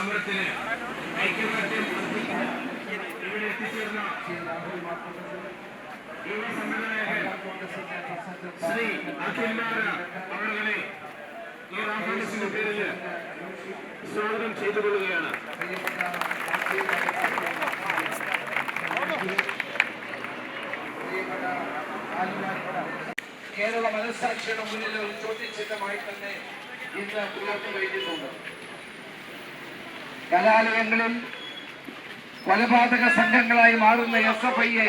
സമരത്തിന് ഐക്യദാർഢ്യം അർപ്പിക്കാൻ ഇവിടെ എത്തിച്ചേർന്ന യുവ സംവിധായകൻ ശ്രീ അഖിൽമാര അവരുടെ ഈ ആഘോഷത്തിന്റെ പേരിൽ സ്വാഗതം ചെയ്തുകൊള്ളുകയാണ്. കേരള മനസാക്ഷിയുടെ മുന്നിൽ ഒരു ചോദ്യചിഹ്നമായി തന്നെ ഇന്ന് ഉയർന്നു കഴിഞ്ഞിട്ടുണ്ട്. കലാലയങ്ങളിൽ കൊലപാതക സംഘങ്ങളായി മാറുന്ന എസ് എഫ് ഐയെ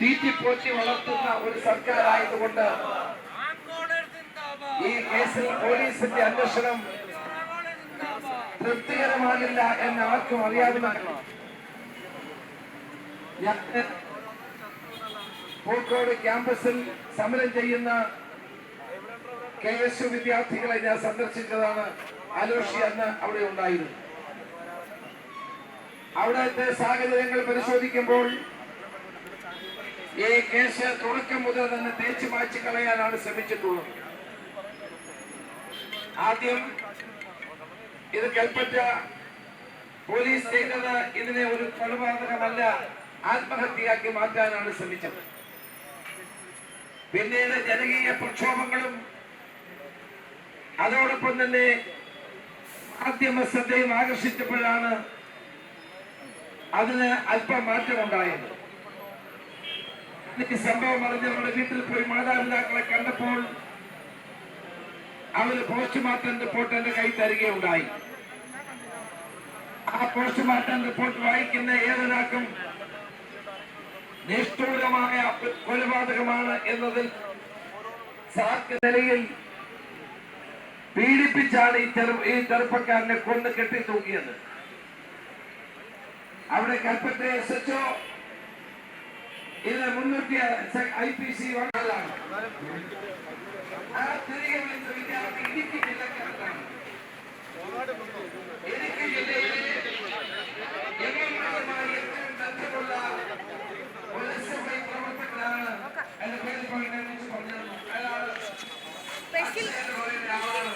തീറ്റിപ്പോറ്റി വളർത്തുന്ന ഒരു സർക്കാർ ആയതുകൊണ്ട് ഈ കേസിൽ പോലീസിന്റെ അന്വേഷണം തൃപ്തികരമാകില്ല എന്ന് ആർക്കും പൂക്കോട് ക്യാമ്പസിൽ സമരം ചെയ്യുന്ന കെ എസ് യു വിദ്യാർത്ഥികളെ ഞാൻ സന്ദർശിച്ചതാണ്. അലോഷി അന്ന് അവിടെ ഉണ്ടായിരുന്നു. അവിടുത്തെ സാഹചര്യങ്ങൾ പരിശോധിക്കുമ്പോൾ ഈ കേസ് തുടക്കം മുതൽ തന്നെ തേച്ചു മാറ്റി കളയാനാണ് ശ്രമിച്ചിട്ടുള്ളത്. ആദ്യം ഇത് കൽപ്പറ്റ പോലീസ് ചെയ്തത് ഇതിനെ ഒരു കൊലപാതകമല്ല ആത്മഹത്യയാക്കി മാറ്റാനാണ് ശ്രമിച്ചത്. പിന്നീട് ജനകീയ പ്രക്ഷോഭങ്ങളും അതോടൊപ്പം തന്നെ മാധ്യമ ശ്രദ്ധയും ആകർഷിച്ചപ്പോഴാണ് അതിന് അല്പം മാറ്റമുണ്ടായത്. ഈ സംഭവം അറിഞ്ഞവരുടെ വീട്ടിൽ പോയി മാതാപിതാക്കളെ കണ്ടപ്പോൾ അവർ പോസ്റ്റ്മോർട്ടം റിപ്പോർട്ട് എന്റെ കൈ തരികയുണ്ടായി ആ പോസ്റ്റ്മോർട്ടം റിപ്പോർട്ട് വായിക്കുന്ന ഏതൊരാൾക്കും നിഷ്ഠൂരമായ കൊലപാതകമാണ് എന്നതിൽ സാർക്ക് നിലയിൽ പീഡിപ്പിച്ചാണ് ഈ ചെറു ഈ ചെറുപ്പക്കാരനെ കൊന്ന് കെട്ടി തൂക്കിയത്. അവിടെ കൽപ്പറ്റ എസ് എച്ച് ഒ ഇത് മുന്നൂറ്റി ഐ പി സി വണ്ണാണ് ആ തിരികെ ഇടുക്കി ജില്ലയിലെ എംഎൽഎമാരുമായി ഏറ്റവും ബന്ധമുള്ള ഒരു എസ് എഫ് ഐ പ്രവർത്തകനാണ് എന്റെ പേര് പറഞ്ഞതിനെ പറഞ്ഞത് അയാൾ അച്ഛൻ പറയുന്ന ആളാണ്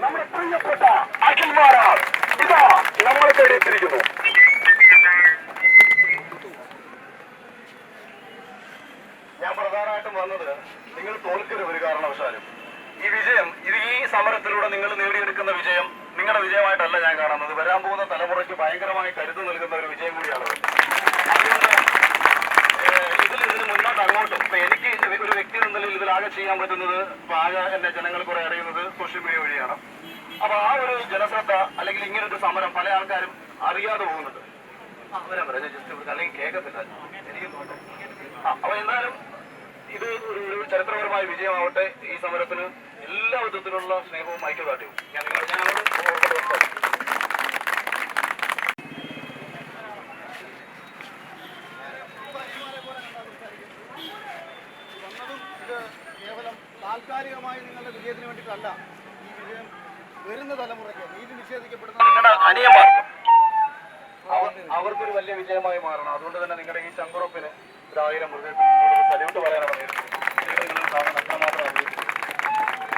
നമ്മുടെ പ്രിയപ്പെട്ട അഖിൽമാരാർ ഇതാ നമ്മളെ തേടിയെത്തിയിരിക്കുന്നു ഞാൻ പ്രധാനമായിട്ടും വന്നത് നിങ്ങൾ തോൽക്കരുത് ഒരു കാരണവശാലും ഈ വിജയം ഇത് ഈ സമരത്തിലൂടെ നിങ്ങൾ നേടിയെടുക്കുന്ന വിജയം നിങ്ങളുടെ വിജയമായിട്ടല്ല ഞാൻ കാണുന്നത്. വരാൻ പോകുന്ന തലമുറയ്ക്ക് ഭയങ്കരമായി കരുത്ത് നൽകുന്ന ഒരു വിജയം കൂടിയാണ് ഇതിൽ ഇതിന് മുന്നോട്ട് അങ്ങോട്ടും. ഇപ്പൊ എനിക്ക് ഒരു വ്യക്തി എന്ന നിലയിൽ ഇതിലാകെ ചെയ്യാൻ പറ്റുന്നത് ആകെ എന്നെ ജനങ്ങൾ കുറെ അറിയുന്നത് സോഷ്യൽ മീഡിയ വഴിയാണ്. അപ്പൊ ആ ഒരു ജനശ്രദ്ധ അല്ലെങ്കിൽ ഇങ്ങനെ ഒരു സമരം പല ആൾക്കാരും അറിയാതെ പോകുന്നുണ്ട്. വരാം ജസ്റ്റ്. അപ്പൊ എന്നാലും ഇത് ഒരു ചരിത്രപരമായ വിജയമാവട്ടെ ഈ സമരത്തിന് എല്ലാ വിധത്തിലുള്ള സ്നേഹവും ഐക്യദാർഢ്യവും. ഞാൻ നിങ്ങൾ ഞാൻ അങ്ങോട്ട് ഓർമ്മ വെക്കാം. വന്നതും ഇത് കേവലം താൽക്കാലികമായി നിങ്ങളുടെ വിജയത്തിന് വേണ്ടിയിട്ടല്ല ഈ വിജയം വരുന്ന തലമുറയ്ക്ക് നീതി നിഷേധിക്കപ്പെടുന്ന അനിയന്മാർക്കും അവർക്കൊരു വലിയ വിജയമായി മാറണം. അതുകൊണ്ട് തന്നെ നിങ്ങളുടെ ഈ ചങ്കുറപ്പിന് ഒരായിരം സല്യൂട്ട് പറയാനാണ്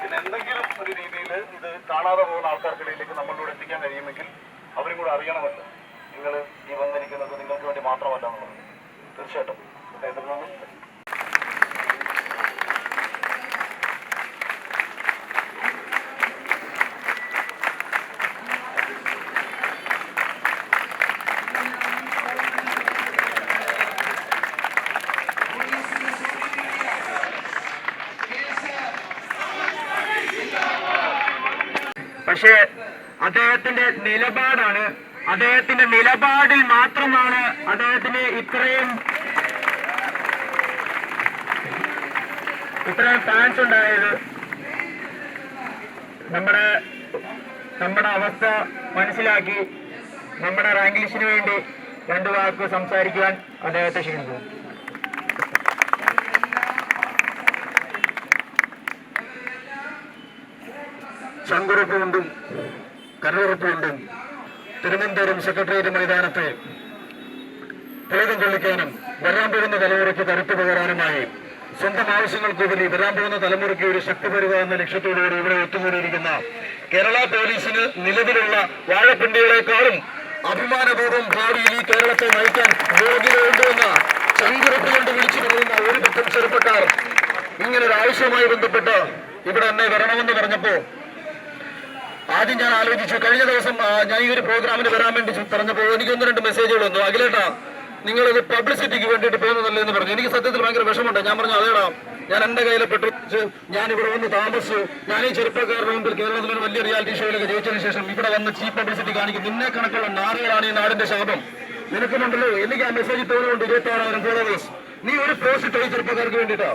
പിന്നെ എന്തെങ്കിലും ഒരു രീതിയിൽ ഇത് കാണാതെ പോകുന്ന ആൾക്കാർക്കിടയിലേക്ക് നമ്മളിലൂടെ എത്തിക്കാൻ കഴിയുമെങ്കിൽ അവരും കൂടെ അറിയണമല്ലോ. നിങ്ങൾ ഈ വന്നിരിക്കുന്നത് നിങ്ങൾക്ക് വേണ്ടി മാത്രമല്ല എന്നുള്ളത്. തീർച്ചയായിട്ടും. പക്ഷേ അദ്ദേഹത്തിന്റെ നിലപാടാണ്. അദ്ദേഹത്തിന്റെ നിലപാടിൽ മാത്രമാണ് അദ്ദേഹത്തിന് ഇത്രയും ഇത്രയും ഫാൻസ് ഉണ്ടായത്. നമ്മുടെ നമ്മുടെ അവസ്ഥ മനസ്സിലാക്കി നമ്മുടെ റാങ്ക് ലിസ്റ്റിന് വേണ്ടി രണ്ടു വാക്ക് സംസാരിക്കുവാൻ അദ്ദേഹത്തെ ക്ഷണിക്കുന്നു. ചങ്കുറപ്പുകൊണ്ടും കരുറപ്പുകൊണ്ടും തിരുവനന്തപുരം സെക്രട്ടേറിയറ്റ് മൈതാനത്തെ പ്രേതം കൊള്ളിക്കാനും വരാൻ പോകുന്ന തലമുറയ്ക്ക് കരുത്തു പകരാനുമായി സ്വന്തം ആവശ്യങ്ങൾക്കുപരി വരാൻ പോകുന്ന തലമുറയ്ക്ക് ഒരു ശക്തി വരിക എന്ന ലക്ഷ്യത്തോടുകൂടി ഇവിടെ ഒത്തുകൂടിയിരിക്കുന്ന കേരള പോലീസിന് നിലവിലുള്ള വാഴപ്പിണ്ടികളെക്കാളും അഭിമാനപൂർവം ഭാവിയിൽ ഈ കേരളത്തെ നയിക്കാൻ യോഗ്യതയുണ്ടെന്ന ചങ്കുറപ്പ് കൊണ്ട് വിളിച്ചു പറയുന്ന ഒരു പറ്റം ചെറുപ്പക്കാർ ഇങ്ങനൊരു ആവശ്യവുമായി ബന്ധപ്പെട്ട് ഇവിടെ എന്നെ വരണമെന്ന് പറഞ്ഞപ്പോ ആദ്യം ഞാൻ ആലോചിച്ചു കഴിഞ്ഞ ദിവസം ഞാൻ ഈ ഒരു പ്രോഗ്രാമിന് വരാൻ വേണ്ടി പറഞ്ഞപ്പോൾ എനിക്ക് ഒന്ന് രണ്ട് മെസ്സേജുകൾ വന്നു. അഖിലേട്ടാ ഒരു പബ്ലിസിറ്റിക്ക് വേണ്ടിയിട്ട് പോകുന്നതല്ലേ എന്ന് പറഞ്ഞു. എനിക്ക് സത്യത്തിൽ ഭയങ്കര വിഷമമുണ്ട്. ഞാൻ പറഞ്ഞു അതേടാ ഞാൻ എന്റെ കയ്യിലെ പെട്ടു ഞാൻ ഇവിടെ വന്ന് താമസിച്ചു. ഞാൻ ഈ ചെറുപ്പക്കാരുടെ മുമ്പിൽ കേരളത്തിൽ ഒരു വലിയ റിയാലിറ്റി ഷോയിലൊക്കെ ജയിച്ചതിന് ശേഷം ഇവിടെ വന്ന് ചീഫ് പബ്ലിസിറ്റി കാണിക്കും. നിന്നെ കണക്കുള്ള നാറുകളാണ് ഈ നാടിന്റെ ശാപം. നിനക്കുന്നുണ്ടല്ലോ എനിക്ക് ആ മെസ്സേജ് തോന്നുന്നുണ്ട് ഇരുപത്തി ആറായിരം ഫോളോവേഴ്സ് നീ ഒരു പോസ്റ്റ് ചെറുപ്പക്കാർക്ക് വേണ്ടിയിട്ടാ.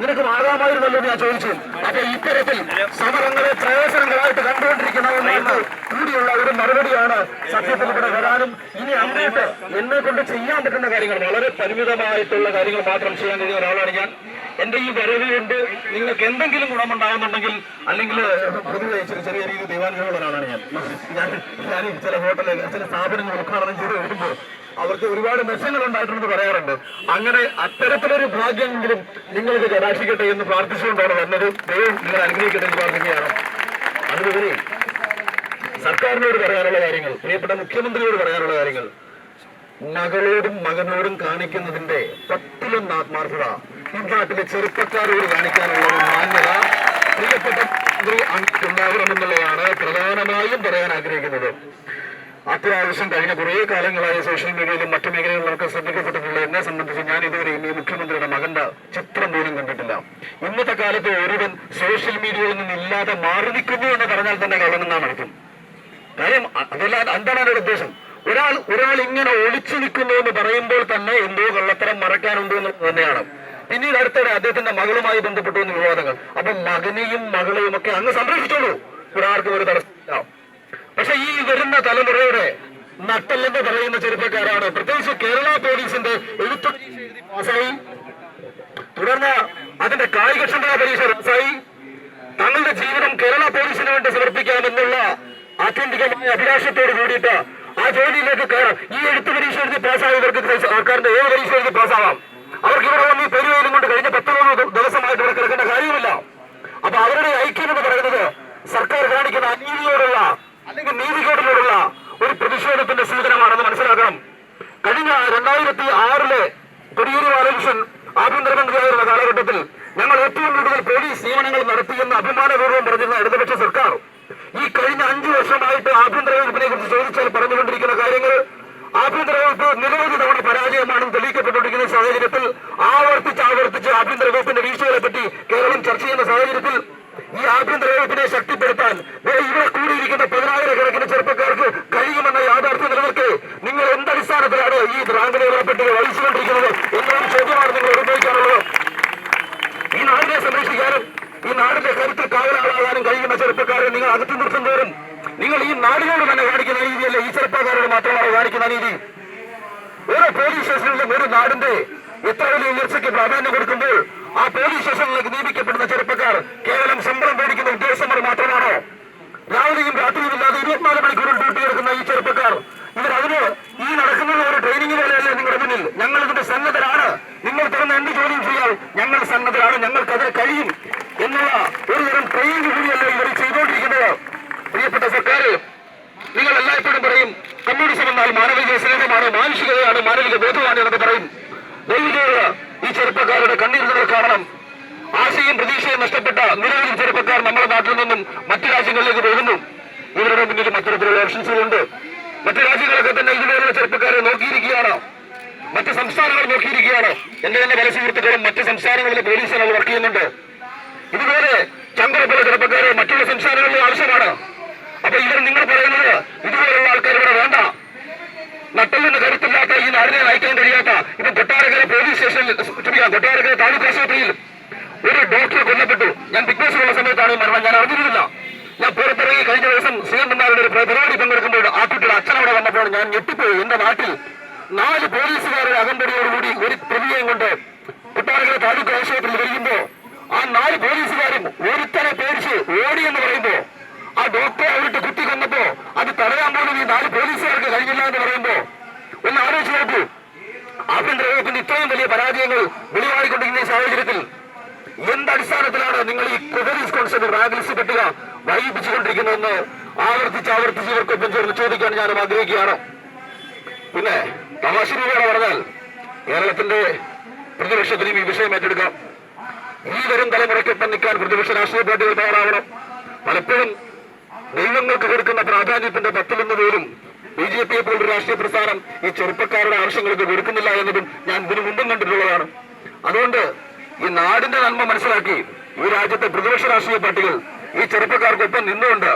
നിനക്ക് മാറാമായിരുന്നല്ലോ ഞാൻ ചോദിച്ചു. അപ്പൊ ഇത്തരത്തിൽ സമരങ്ങളെ പ്രയോജനങ്ങളായിട്ട് കണ്ടുകൊണ്ടിരിക്കുന്നവർക്ക് കൂടിയുള്ള ഒരു മറുപടിയാണ് സത്യത്തിൽ ഇവിടെ വരാനും ഇനി അങ്ങോട്ട് എന്നെ കൊണ്ട് ചെയ്യാൻ പറ്റുന്ന കാര്യങ്ങൾ വളരെ പരിമിതമായിട്ടുള്ള കാര്യങ്ങൾ മാത്രം ചെയ്യാൻ കഴിയുന്ന ഒരാളാണ് ഞാൻ. എന്റെ ഈ വരവ് കൊണ്ട് നിങ്ങൾക്ക് എന്തെങ്കിലും ഗുണമുണ്ടാകുന്നുണ്ടെങ്കിൽ അല്ലെങ്കിൽ പൊതുവെ ചെറിയ ചെറിയ രീതിയിൽ ദൈവാനുഗ്രഹമുള്ള ഒരാളാണ് ഞാൻ ഞാൻ ചില ഹോട്ടലിൽ ചില സ്ഥാപനങ്ങൾ ഉദ്ഘാടനം ചെയ്ത് വരുമ്പോൾ അവർക്ക് ഒരുപാട് മെസ്സേജുകൾ ഉണ്ടായിട്ടുണ്ടെന്ന് പറയാറുണ്ട്. അങ്ങനെ അത്തരത്തിലൊരു ഭാഗ്യമെങ്കിലും നിങ്ങൾക്ക് കടാക്ഷിക്കട്ടെ എന്ന് പ്രാർത്ഥിച്ചുകൊണ്ടാണ് വന്നത്. ദൈവം നിങ്ങൾ അനുഗ്രഹിക്കട്ടെ എന്ന് പ്രാർത്ഥിക്കുകയാണ്. അതിനുപരി സർക്കാരിനോട് പറയാനുള്ള കാര്യങ്ങൾ പ്രിയപ്പെട്ട മുഖ്യമന്ത്രിയോട് പറയാനുള്ള കാര്യങ്ങൾ. മകളോടും മകനോടും കാണിക്കുന്നതിന്റെ പത്തിലൊന്ന് ആത്മാർത്ഥത. ഈ നാട്ടിലെ ചെറുപ്പക്കാരോട് കാണിക്കാനുള്ള മാന്യത പ്രിയപ്പെട്ട ഉണ്ടാകണമെന്നുള്ളതാണ് പ്രധാനമായും പറയാൻ ആഗ്രഹിക്കുന്നത്. അത്യാവശ്യം കഴിഞ്ഞ കുറേ കാലങ്ങളായി സോഷ്യൽ മീഡിയയിലും മറ്റു മേഖലകളിലും ഒക്കെ ശ്രദ്ധിക്കപ്പെട്ടിട്ടുള്ള എന്നെ സംബന്ധിച്ച് ഞാൻ ഇതുവരെ ഈ മുഖ്യമന്ത്രിയുടെ മകന്റെ ചിത്രം പോലും കണ്ടിട്ടില്ല. ഇന്നത്തെ കാലത്ത് ഒരുവൻ സോഷ്യൽ മീഡിയയിൽ നിന്ന് ഇല്ലാതെ മാറി നിൽക്കുന്നു എന്ന് പറഞ്ഞാൽ തന്നെ കള്ളനെന്നാണ് അർത്ഥം. കാര്യം അതല്ലാതെ അതല്ല എന്താണ് അതിന്റെ ഉദ്ദേശം. ഒരാൾ ഒരാൾ ഇങ്ങനെ ഒളിച്ചു നിൽക്കുന്നു എന്ന് പറയുമ്പോൾ തന്നെ എന്തോ കള്ളത്തരം മറയ്ക്കാനുണ്ട് എന്ന് തന്നെയാണ്. പിന്നീട് അടുത്തിടെ അദ്ദേഹത്തിന്റെ മകളുമായി ബന്ധപ്പെട്ടു വിവാദങ്ങൾ. അപ്പൊ മകനെയും മകളെയും ഒക്കെ അങ്ങ് സംരക്ഷിച്ചോളൂ. ഒരാൾക്കും ഒരു തടസ്സമില്ല പക്ഷെ ഈ വരുന്ന തലമുറയുടെ നട്ടല്ലെന്ന് പറയുന്ന ചെറുപ്പക്കാരാണ്. പ്രത്യേകിച്ച് കേരള പോലീസിന്റെ എഴുത്തു പാസായി തുടർന്ന് അതിന്റെ കായികക്ഷമതാ പരീക്ഷ പാസായി തങ്ങളുടെ ജീവിതം കേരള പോലീസിന് വേണ്ടി സമർപ്പിക്കാമെന്നുള്ള ആത്യന്തികമായ അഭിലാഷത്തോട് കൂടിയിട്ട് ആ ജോലിയിലേക്ക് കയറാം. ഈ എഴുത്ത് പരീക്ഷ എഴുതി പാസ്സായവർക്ക് സർക്കാരിന്റെ ഏത് പരീക്ഷ എഴുതി പാസ്സാവാം? അവർക്ക് ഇവിടെ വന്ന് ഈ പെരുവേലും കൊണ്ട് കഴിഞ്ഞ പത്ത് മൂന്ന് ദിവസമായിട്ട് ഇവിടെ കിടക്കേണ്ട കാര്യമില്ല. അപ്പൊ അവരുടെ ഐക്യം എന്ന് പറയുന്നത് സർക്കാർ കാണിക്കുന്ന അനീതിയോടുള്ള അല്ലെങ്കിൽ നീതികേടിനോടുള്ള ഒരു പ്രതിഷേധത്തിന്റെ സൂചനമാണെന്ന് മനസ്സിലാക്കണം. കഴിഞ്ഞ രണ്ടായിരത്തി ആറിലെ കൊടിയേരി ബാലകൃഷ്ണൻ ആഭ്യന്തരമന്ത്രിയായിരുന്ന കാലഘട്ടത്തിൽ ഞങ്ങൾ ഏറ്റവും കൂടുതൽ പോലീസ് നിയമനങ്ങൾ നടത്തിയെന്ന് അഭിമാനപൂർവം പറഞ്ഞിരുന്ന ഇടതുപക്ഷ സർക്കാർ. ഈ കഴിഞ്ഞ അഞ്ചു വർഷമായിട്ട് ആഭ്യന്തര വകുപ്പിനെ കുറിച്ച് ചോദിച്ചാൽ പറഞ്ഞുകൊണ്ടിരിക്കുന്ന കാര്യങ്ങൾ ആഭ്യന്തര വകുപ്പ് നിരവധി തവണ പരാജയമാണെന്ന് തെളിയിക്കപ്പെട്ടുകൊണ്ടിരിക്കുന്ന സാഹചര്യത്തിൽ ആവർത്തിച്ച് ആവർത്തിച്ച് ആഭ്യന്തര വകുപ്പിന്റെ വീഴ്ചകളെ പറ്റി കേരളം ചർച്ച ചെയ്യുന്ന സാഹചര്യത്തിൽ ഈ ആഭ്യന്തര വകുപ്പിനെ ശക്തിപ്പെടുത്താൻ ഇവിടെ കൂടിയിരിക്കുന്ന പതിനായിരക്കണക്കിന് ചെറുപ്പക്കാർക്ക് കഴിയുമെന്ന യാഥാർത്ഥ്യം നിലനിൽക്കെ. നിങ്ങൾ എന്തടിസ്ഥാനത്തിലാണ് ഈ റാങ്കിനെ പട്ടിക വഹിച്ചുകൊണ്ടിരിക്കുന്നത്? എന്നൊരു ചോദ്യമാണ് നിങ്ങൾ ഉന്നയിക്കാനുള്ളത്. ഈ നാടിനെ സംരക്ഷിക്കാനും ഈ നാടിന്റെ കരുത്തിൽ കാവലാളാകാനും കഴിയുന്ന ചെറുപ്പക്കാരെ നിങ്ങൾ അകത്തു നിർത്തും തോറും നിങ്ങൾ ഈ നാടിനോട് തന്നെ കാണിക്കുന്ന രീതിയല്ല ഈ ചെറുപ്പക്കാരോട് മാത്രമാണ് കാണിക്കുന്ന നീതി ഓരോ പോലീസ് സ്റ്റേഷനിലും ഒരു നാടിന്റെ എത്ര വലിയ ഉയർച്ചയ്ക്ക് പ്രാധാന്യം കൊടുക്കുമ്പോൾ ആ പോലീസ് സ്റ്റേഷനിലേക്ക് നിയമിക്കപ്പെടുന്ന ചെറുപ്പക്കാർ കേവലം ശമ്പളം മേടിക്കുന്ന ഉദ്യോഗസ്ഥന്മാർ മാത്രമാണോ. രാവിലെയും രാത്രിയും ഇല്ലാതെ ഇരുപത്തിനാല് മണിക്കൂറിൽ ഡ്യൂട്ടി എടുക്കുന്ന ഈ ചെറുപ്പക്കാർ. ഇവർ അതിന് ഈ നടക്കുന്നത് ഒരു ട്രെയിനിങ് പോലെയല്ലേ നിങ്ങളുടെ മുന്നിൽ? ഞങ്ങൾ ഇതിന്റെ സന്നദ്ധരാണ്. നിങ്ങൾ തുറന്ന് എന്ത് ചോദ്യം ചെയ്യാൻ ഞങ്ങൾ സന്നദ്ധരാണ്. ഞങ്ങൾക്ക് അതിന് കഴിയും എന്നുള്ള ഒരു തരം ട്രെയിനിങ് കൂടിയല്ലേ ഇവർ ചെയ്തുകൊണ്ടിരിക്കുന്നത്. പ്രിയപ്പെട്ട സർക്കാർ നിങ്ങൾ എല്ലായ്പ്പോഴും പറയും കമ്മ്യൂണിസം എന്നാൽ മാനവിക സ്നേഹമാണ് മാനുഷികതയാണ് മാനവിക ബോധമാണ് എന്നൊക്കെ പറയും. ദൈവജോട് ഈ ചെറുപ്പക്കാരുടെ കണ്ണീർ നിങ്ങൾ കാണണം. ആശയും പ്രതീക്ഷയും നഷ്ടപ്പെട്ട നിരവധി ചെറുപ്പക്കാർ നമ്മുടെ നാട്ടിൽ നിന്നും മറ്റു രാജ്യങ്ങളിലേക്ക് പോകുന്നു. ഇവരുടെ മുന്നിൽ മറ്റൊരു ഓപ്ഷൻസുകളുണ്ട്. മറ്റു രാജ്യങ്ങളൊക്കെ തന്നെ ഇതുപോലുള്ള ചെറുപ്പക്കാരെ നോക്കിയിരിക്കുകയാണ്. മറ്റു സംസ്ഥാനങ്ങൾ നോക്കിയിരിക്കുകയാണ്. എന്റെ തന്നെ പല സുഹൃത്തുക്കളും മറ്റ് സംസ്ഥാനങ്ങളിലെ പോലീസുകൾ വർക്ക് ചെയ്യുന്നുണ്ട്. ഇതുപോലെ ചങ്കരപ്പുള്ള ചെറുപ്പക്കാരെ മറ്റുള്ള സംസ്ഥാനങ്ങളിൽ ആവശ്യമാണ്. അപ്പൊ ഇവർ നിങ്ങൾ പറയുന്നത് ഇതുപോലുള്ള ആൾക്കാർ ഇവിടെ വേണ്ട. നട്ടലിന് കരുത്തില്ലാത്ത ഈ നാടിനെ നയിക്കാൻ കഴിയാത്ത ഇപ്പൊ കൊട്ടാരക്കര പോലീസ് സ്റ്റേഷനിൽ ക്ഷമിക്കണം കൊട്ടാരക്കര താലൂക്ക് ആശുപത്രിയിൽ ഒരു ഡോക്ടർ കൊല്ലപ്പെട്ടു. ഞാൻ ബിഗ് ബോസിലുള്ള സമയത്താണ് മരണം. ഞാൻ അറിഞ്ഞിരുന്നില്ല. ഞാൻ പുറത്തിറങ്ങി കഴിഞ്ഞ ദിവസം ശ്രീകണ്ഠന്മാരുടെ ഒരു പരിപാടി പങ്കെടുക്കുമ്പോൾ ആ കുട്ടിയുടെ അച്ഛൻ അവിടെ വന്നപ്പോൾ ഞാൻ ഞെട്ടിപ്പോയി. എന്റെ നാട്ടിൽ നാല് പോലീസുകാരുടെ അകമ്പടിയോടുകൂടി ഒരു പ്രതിയെയും കൊണ്ട് കൊട്ടാരക്കര താലൂക്ക് ആശുപത്രിയിൽ വരികുമ്പോ ആ നാല് പോലീസുകാരും ഒരുത്തനെ പേടിച്ച് ഓടി എന്ന് പറയുമ്പോ ആ ഡോക്ടറെ അവരിട്ട് കുത്തി കൊന്നപ്പോ അത് തടയാൻ പോലും ഈ നാല് പോലീസുകാർക്ക് കഴിഞ്ഞില്ല എന്ന് പറയുമ്പോ ഒന്ന് ആലോചിച്ച് നോക്കൂ. ആഭ്യന്തര വകുപ്പിന്റെ ഇത്രയും വലിയ പരാജയങ്ങൾ വെളിവായിക്കൊണ്ടിരിക്കുന്ന ഈ സാഹചര്യത്തിൽ എന്തടിസ്ഥാനത്തിലാണ് നിങ്ങൾ ഈ പോലീസ് കോൺസെപ്റ്റ് റാഗ്ലിസ് ലിസ്റ്റ് പട്ടിക വൈകിപ്പിച്ചുകൊണ്ടിരിക്കുന്നതെന്ന് ആവർത്തിച്ച് ആവർത്തിച്ച് ഇവർക്കൊപ്പം ചേർന്ന് ചോദിക്കാൻ ഞാൻ ആഗ്രഹിക്കുകയാണ്. പിന്നെ തമാശ രൂപയാണ് പറഞ്ഞാൽ കേരളത്തിന്റെ പ്രതിപക്ഷത്തിനും ഈ വിഷയം ഏറ്റെടുക്കാം. ഈ വരും തലമുറയ്ക്കൊപ്പം നിൽക്കാൻ പ്രതിപക്ഷ രാഷ്ട്രീയ പാർട്ടികൾ തയ്യാറാവണം. പലപ്പോഴും ദൈവങ്ങൾക്ക് കൊടുക്കുന്ന പ്രാധാന്യത്തിന്റെ പത്തിലൊന്ന് പോലും ബി ജെ പിയെ പോലൊരു രാഷ്ട്രീയ പ്രസ്ഥാനം ഈ ചെറുപ്പക്കാരുടെ ആവശ്യങ്ങൾക്ക് കൊടുക്കുന്നില്ല എന്നതും ഞാൻ ഇതിനു മുമ്പും കണ്ടിട്ടുള്ളതാണ്. അതുകൊണ്ട് ഈ നാടിന്റെ നന്മ മനസ്സിലാക്കി ഈ രാജ്യത്തെ പ്രതിപക്ഷ രാഷ്ട്രീയ പാർട്ടികൾ ഈ ചെറുപ്പക്കാർക്കൊപ്പം നിന്നുകൊണ്ട്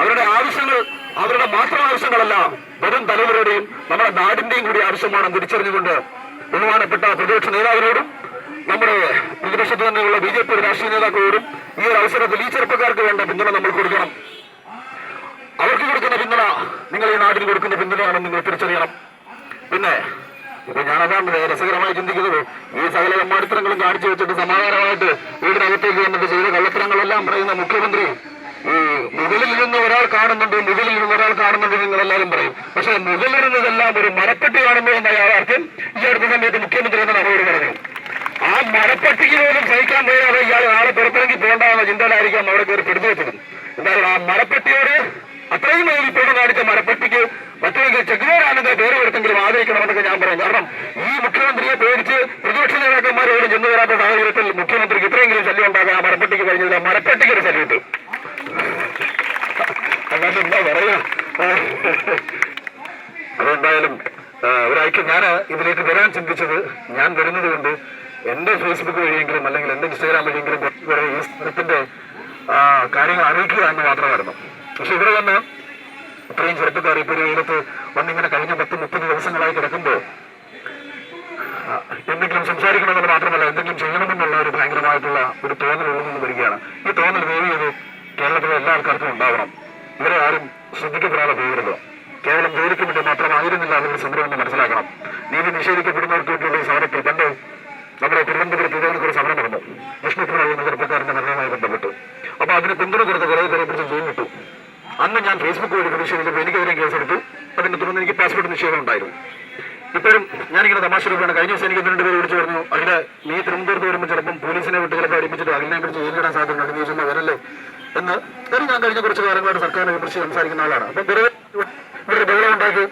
അവരുടെ ആവശ്യങ്ങൾ അവരുടെ മാത്രം ആവശ്യങ്ങളല്ല വരും തലമുറയുടെയും നമ്മുടെ നാടിന്റെയും കൂടി ആവശ്യമാണെന്ന് തിരിച്ചറിഞ്ഞുകൊണ്ട് ബഹുമാനപ്പെട്ട പ്രതിപക്ഷ നേതാവിനോടും നമ്മുടെ പ്രതിപക്ഷത്ത് തന്നെയുള്ള ബി ജെ പി രാഷ്ട്രീയ നേതാക്കളോടും ഈ ഒരു അവസരത്തിൽ ഈ ചെറുപ്പക്കാർക്ക് വേണ്ട പിന്തുണ നമ്മൾ കൊടുക്കണം. അവർക്ക് കൊടുക്കുന്ന പിന്തുണ നിങ്ങൾ ഈ നാട്ടിൽ കൊടുക്കുന്ന പിന്തുണയാണെന്ന് നിങ്ങൾ തിരിച്ചറിയണം. പിന്നെ ഇപ്പൊ ഞാനതാണ് രസകരമായി ചിന്തിക്കുന്നത്. ഈ സകല കമ്മാടിത്തരങ്ങളും കാണിച്ചു വെച്ചിട്ട് സമാധാനമായിട്ട് വീടിനകത്തേക്ക് വന്നിട്ട് ചെയ്ത കള്ളത്തരങ്ങളെല്ലാം പറയുന്ന മുഖ്യമന്ത്രി ഈ മുകളിൽ നിന്ന് ഒരാൾ കാണുന്നുണ്ട് മുകളിൽ നിന്ന് ഒരാൾ കാണുന്നുണ്ട് നിങ്ങൾ എല്ലാവരും പറയും. പക്ഷെ മുകളിലിരുന്നതെല്ലാം ഒരു മരപ്പെട്ടി കാണുന്നു എന്ന യാഥാർത്ഥ്യം ഈ അടുത്ത സമയത്ത് മുഖ്യമന്ത്രി എന്ന മറുപടി പറഞ്ഞു. ആ മരപ്പട്ടിക്ക് പോലും സഹിക്കാൻ കഴിയാതെ ഇയാൾ നാളെ പുറത്തിറങ്ങി പോകണ്ടെന്ന ചിന്തയിലായിരിക്കാം അവിടെ കയറി പിടിച്ചു വെച്ചത് എന്തായാലും ആ മരപ്പെട്ടിയോട് അത്രയും വേദിപ്പോഴും കാണിച്ച മരപ്പെട്ടിക്ക് മറ്റൊരു ചെക്കുമാരാണെങ്കിൽ പേര് കൊടുത്തെങ്കിലും ആദരിക്കണമെന്നൊക്കെ ഞാൻ പറയാം. കാരണം ഈ മുഖ്യമന്ത്രിയെ പേടിച്ച് പ്രതിപക്ഷ നേതാക്കന്മാരോട് ചെന്നു വരാത്ത സാഹചര്യത്തിൽ മുഖ്യമന്ത്രിക്ക് ഇത്രയെങ്കിലും ശല്യം ഉണ്ടാകാൻ ആ മരപ്പെട്ടിക്ക് കഴിഞ്ഞില്ല. മരപ്പെട്ടിക്ക് ഒരു ശല്യം അല്ലാതെ എന്താ പറയാ? അതെന്തായാലും ഒരാഴ്ച ഞാൻ ഇതിലേക്ക് വരാൻ ചിന്തിച്ചത് ഞാൻ വരുന്നത് കൊണ്ട് എന്റെ ഫേസ്ബുക്ക് വഴിയെങ്കിലും അല്ലെങ്കിൽ എന്റെ ഇൻസ്റ്റാഗ്രാം വഴിയെങ്കിലും ഈ സ്ഥലത്തിന്റെ കാര്യങ്ങൾ അറിയിക്കുക എന്ന് മാത്രമായിരുന്നു. പക്ഷെ ഇവിടെ വന്ന് ഇത്രയും ചെറുപ്പക്കാർ ഇപ്പൊ ഒരു വന്നിങ്ങനെ കഴിഞ്ഞ പത്ത് മുപ്പത് ദിവസങ്ങളായി കിടക്കുമ്പോൾ എന്തെങ്കിലും സംസാരിക്കണമെന്ന് മാത്രമല്ല എന്തെങ്കിലും ചെയ്യണമെന്നുള്ള ഒരു ഭയങ്കരമായിട്ടുള്ള ഒരു തോന്നൽ ഉള്ളിൽ നിന്ന് വരികയാണ്. ഈ തോന്നൽ വേവിയത് കേരളത്തിലെ എല്ലാ ആൾക്കാർക്കും ഉണ്ടാവണം. ഇവരെ ആരും ശ്രദ്ധിക്കപ്പെടാതെ പോകരുത്. കേവലം ജോലിക്ക് വേണ്ടി മാത്രമായിരുന്നില്ല അവരുടെ സമരം എന്ന് മനസ്സിലാക്കണം. നീതി നിഷേധിക്കപ്പെടുന്നവർക്ക് വേണ്ടിയുള്ള സമരത്തിൽ പണ്ട് നമ്മുടെ തിരുവനന്തപുരത്ത് ഒരു സമരം നടന്നു. വിഷ്ണുപ്രിയ എന്ന മരണവുമായി ബന്ധപ്പെട്ടു. അപ്പൊ അതിന് പിന്തുണ കൊടുത്ത കുറെ പേരെ കുറിച്ച് ജോലി വിട്ടു. അന്ന് ഞാൻ ഫേസ്ബുക്ക് വഴി പ്രതിഷേധിച്ചപ്പോൾ എനിക്കെതിരെ കേസെടുത്തു അതിനെ തുടർന്ന് എനിക്ക് പാസ്പോർട്ട് നിഷേധം ഉണ്ടായിരുന്നു ഇപ്പോഴും ഞാനിങ്ങനെ തമാശ രൂപയാണ് കഴിഞ്ഞ ദിവസം എനിക്ക് രണ്ട് പേര് വിളിച്ചു പറഞ്ഞു അഖില നീ തിരുവനന്തപുരത്ത് വരുമ്പോൾ ചിലപ്പം പോലീസിനെ വിട്ട് ചിലപ്പോൾ അടിപ്പിച്ചിട്ട് അതിനെ പിടിച്ച് ജയിലിടാൻ സാധ്യതയുണ്ട്. നീ ചുമ്മാ വരല്ലേ? എന്ന് ഞാൻ കഴിഞ്ഞ കുറച്ച് കാലങ്ങളായിട്ട് സർക്കാരിനെ കുറിച്ച് സംസാരിക്കുന്ന ആളാണ്. അപ്പം വെറുതെ ബഹളം ഉണ്ടാക്കി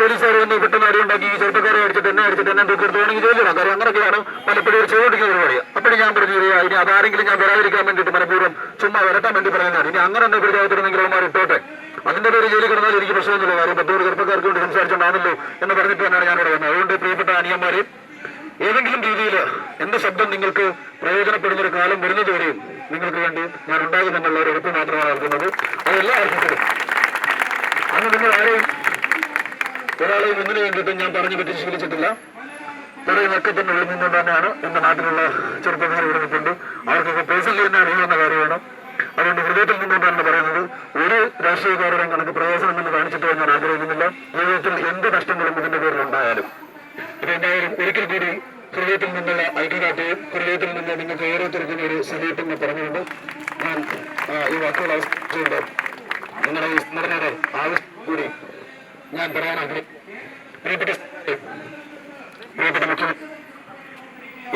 പോലീസുകാർ വന്ന് കിട്ടുന്ന അരി ഉണ്ടാക്കി ഈ ചെറുപ്പക്കാരെ അടിച്ചിട്ട് എന്നെ അടിച്ചിട്ട് എന്നെ തൂക്കി എടുത്തുവാണെങ്കിൽ ജയിലിടാം കാര്യം അങ്ങനെയൊക്കെയാണ് പലപ്പോഴും ഒരു ചെയ്തുകൊണ്ടിരിക്കുന്ന പരിപാടി അപ്പോഴും ഞാൻ പറഞ്ഞു "ഇല്ല, ഇനി അതാരെങ്കിലും ഞാൻ വരാതിരിക്കാൻ വേണ്ടിയിട്ട് മനഃപൂർവം ചുമ്മാ വരട്ടാൻ വേണ്ടി പറയുന്നതാണ് ഇനി അങ്ങനെ എന്നെ പ്രതിയാകത്തിരുന്നെങ്കിൽ അവന്മാർ ഇട്ടോട്ടെ. അതിന്റെ പേര് ജോലി കിടന്നാൽ എനിക്ക് പ്രശ്നമൊന്നുമില്ല. കാര്യം പത്തോട് ചെറുപ്പക്കാർക്ക് വേണ്ടി സംസാരിച്ചുണ്ടാകുന്നല്ലോ എന്ന് പറഞ്ഞിട്ട് തന്നെയാണ് ഞാൻ ഇവിടെ വന്നത്. അതുകൊണ്ട് പ്രിയപ്പെട്ട അനിയന്മാരെ ഏതെങ്കിലും രീതിയിൽ എന്റെ ശബ്ദം നിങ്ങൾക്ക് പ്രയോജനപ്പെടുന്ന ഒരു കാലം വരുന്നതുവരെയും നിങ്ങൾക്ക് വേണ്ടി ഞാൻ ഉണ്ടാകുമെന്നുള്ള ഒരു ഉറപ്പ് മാത്രമാണ് നൽകുന്നത്. അത് എല്ലാ അന്ന് നിങ്ങൾ ആരെയും ഒരാളെയും ഒന്നിനു വേണ്ടിയിട്ടും ഞാൻ പറഞ്ഞു പറ്റി ശീലിച്ചിട്ടില്ല. ഒക്കെ തന്നെ നിന്നുകൊണ്ട് തന്നെയാണ് എന്റെ നാട്ടിലുള്ള ചെറുപ്പക്കാർ ഇവിടെ നിൽക്കുന്നുണ്ട് അവർക്കൊക്കെ പേഴ്സണലി തന്നെ അറിയാവുന്ന കാര്യമാണ് അതുകൊണ്ട് ഹൃദയത്തിൽ നിന്നുകൊണ്ട് തന്നെ പറയുന്നത് ഒരു രാഷ്ട്രീയക്കാരുടെയും കണക്ക് പ്രയാസം എന്ന് കാണിച്ചിട്ട് ഞാൻ ആഗ്രഹിക്കുന്നില്ല ജീവിതത്തിൽ എന്ത് നഷ്ടങ്ങളും ഇതിന്റെ പേരിൽ ഉണ്ടായാലും ഇത് എന്തായാലും ഒരിക്കൽ കൂടി ഹൃദയത്തിൽ നിന്നുള്ള ഐക്യദാർഢ്യവും ഹൃദയത്തിൽ നിന്ന് നിങ്ങൾക്ക് ഓരോരുത്തർക്കും ഒരു സല്യൂട്ടും എന്ന് പറഞ്ഞുകൊണ്ട് ഞാൻ ആ, ഈ വാക്കുകൾ അവസാനിച്ചുകൊണ്ട് നിങ്ങളുടെ ഈ സ്മരണയുടെ ആവശ്യം കൂടി ഞാൻ പറയാൻ ആഗ്രഹിക്കുന്നു പ്രിയപ്പെട്ട സുഹൃത്തേ, പ്രിയപ്പെട്ട മുഖ്യമന്ത്രി